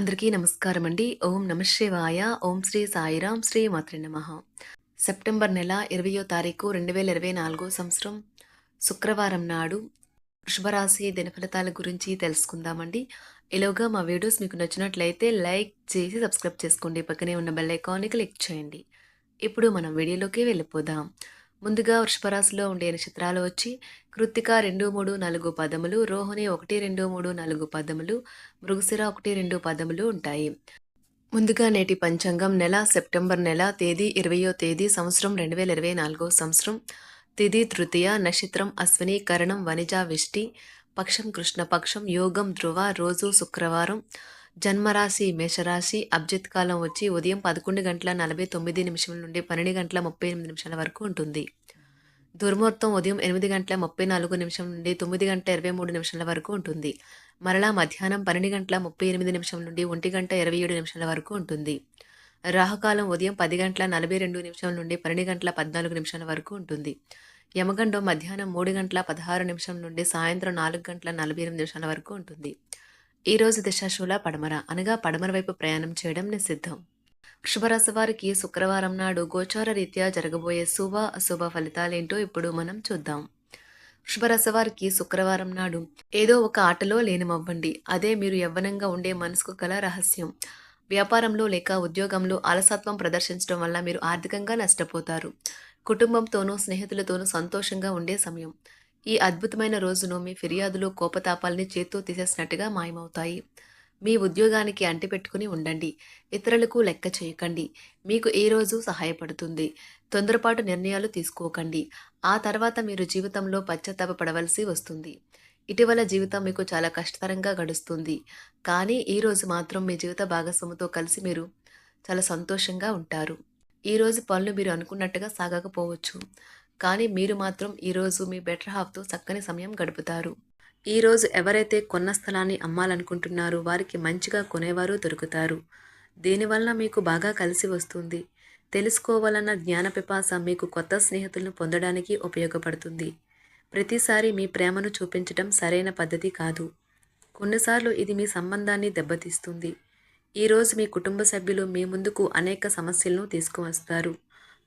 అందరికీ నమస్కారం అండి. ఓం నమ శివాయ. ఓం శ్రీ సాయిరాం శ్రీ మాత్రి నమ. సెప్టెంబర్ నెల ఇరవయో తారీఖు రెండు వేల ఇరవై నాలుగో సంవత్సరం శుక్రవారం నాడు వృషభరాశి దినఫలితాల గురించి తెలుసుకుందామండి. ఇలాగా మా వీడియోస్ మీకు నచ్చినట్లయితే లైక్ చేసి సబ్స్క్రైబ్ చేసుకోండి. పక్కనే ఉన్న బెల్ ఐకాన్ని క్లిక్ చేయండి. ఇప్పుడు మనం వీడియోలోకి వెళ్ళిపోదాం. ముందుగా వృషభరాశిలో ఉండే నక్షత్రాలు వచ్చి కృత్తిక రెండు మూడు నాలుగు పదములు రోహిణి ఒకటి రెండు మూడు నాలుగు పదములు మృగశిర ఒకటి రెండు పదములు ఉంటాయి. ముందుగా నేటి పంచాంగం నెల సెప్టెంబర్ నెల తేదీ ఇరవయో తేదీ సంవత్సరం రెండు వేల ఇరవై నాలుగో సంవత్సరం. తిథి తృతీయ నక్షత్రం అశ్విని కరణం వనిజ విష్టి పక్షం కృష్ణపక్షం యోగం ధ్రువ రోజు శుక్రవారం. జన్మరాశి మేషరాశి అబ్జిత్ కాలం వచ్చి ఉదయం పదకొండు గంటల నలభై తొమ్మిది నిమిషం నుండి పన్నెండు గంటల ముప్పై ఎనిమిది నిమిషాల వరకు ఉంటుంది. దుర్ముహూర్తం ఉదయం ఎనిమిది గంటల ముప్పై నాలుగు నిమిషం నుండి తొమ్మిది గంటల ఇరవై మూడు నిమిషాల వరకు ఉంటుంది. మరలా మధ్యాహ్నం పన్నెండు గంటల ముప్పై ఎనిమిది నిమిషం నుండి ఒంటి గంట ఇరవై ఏడు నిమిషాల వరకు ఉంటుంది. రాహుకాలం ఉదయం పది గంటల నలభై రెండు నిమిషం నుండి పన్నెండు గంటల పద్నాలుగు నిమిషాల వరకు ఉంటుంది. యమగండం మధ్యాహ్నం మూడు గంటల పదహారు నిమిషం నుండి సాయంత్రం నాలుగు గంటల నలభై ఎనిమిది నిమిషాల వరకు ఉంటుంది. ఈరోజు దిశాశూల పడమర అనగా పడమర వైపు ప్రయాణం చేయడం నిషిద్ధం. వృషభరాశి వారికి శుక్రవారం నాడు గోచార రీత్యా జరగబోయే శుభ అశుభ ఫలితాలేంటో ఇప్పుడు మనం చూద్దాం. వృషభరాశి వారికి శుక్రవారం నాడు ఏదో ఒక ఆటలో లేనమవ్వండి. అదే మీరు యవ్వనంగా ఉండే మనసుకు గల రహస్యం. వ్యాపారంలో లేక ఉద్యోగంలో అలసత్వం ప్రదర్శించడం వల్ల మీరు ఆర్థికంగా నష్టపోతారు. కుటుంబంతోనూ స్నేహితులతోనూ సంతోషంగా ఉండే సమయం. ఈ అద్భుతమైన రోజును మీ ఫిర్యాదులు కోపతాపాలని చేత్తో తీసేసినట్టుగా మాయమవుతాయి. మీ ఉద్యోగానికి అంటిపెట్టుకుని ఉండండి. ఇతరులకు లెక్క చేయకండి. మీకు ఏ రోజు సహాయపడుతుంది. తొందరపాటు నిర్ణయాలు తీసుకోకండి. ఆ తర్వాత మీరు జీవితంలో పశ్చాత్తాప పడవలసి వస్తుంది. ఇటీవల జీవితం మీకు చాలా కష్టతరంగా గడుస్తుంది. కానీ ఈరోజు మాత్రం మీ జీవిత భాగస్వామితో కలిసి మీరు చాలా సంతోషంగా ఉంటారు. ఈరోజు పనులు మీరు అనుకున్నట్టుగా సాగకపోవచ్చు. కానీ మీరు మాత్రం ఈరోజు మీ బెటర్ హాఫ్తో చక్కని సమయం గడుపుతారు. ఈరోజు ఎవరైతే కొన్న స్థలాన్ని అమ్మాలనుకుంటున్నారో వారికి మంచిగా కొనేవారు దొరుకుతారు. దీనివల్ల మీకు బాగా కలిసి వస్తుంది. తెలుసుకోవాలన్న జ్ఞాన పిపాస మీకు కొత్త స్నేహితులను పొందడానికి ఉపయోగపడుతుంది. ప్రతిసారి మీ ప్రేమను చూపించటం సరైన పద్ధతి కాదు. కొన్నిసార్లు ఇది మీ సంబంధాన్ని దెబ్బతీస్తుంది. ఈరోజు మీ కుటుంబ సభ్యులు మీ ముందుకు అనేక సమస్యలను తీసుకువస్తారు.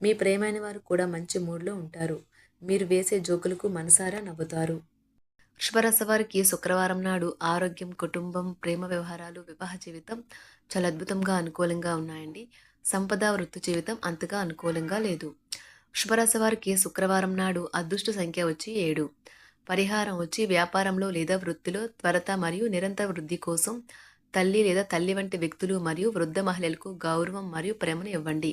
మీ ప్రేమైన వారు కూడా మంచి మూడ్లో ఉంటారు. మీరు వేసే జోకులకు మనసారా నవ్వుతారు. వృషభరాశ వారికి శుక్రవారం నాడు ఆరోగ్యం కుటుంబం ప్రేమ వ్యవహారాలు వివాహ జీవితం చాలా అద్భుతంగా అనుకూలంగా ఉన్నాయండి. సంపద వృత్తి జీవితం అంతగా అనుకూలంగా లేదు. వృషభరాశి వారికి శుక్రవారం నాడు అదృష్ట సంఖ్య వచ్చి ఏడు. పరిహారం వచ్చి వ్యాపారంలో లేదా వృత్తిలో త్వరత మరియు నిరంతర వృద్ధి కోసం తల్లి లేదా తల్లి వంటి వ్యక్తులు మరియు వృద్ధ మహిళలకు గౌరవం మరియు ప్రేమను ఇవ్వండి.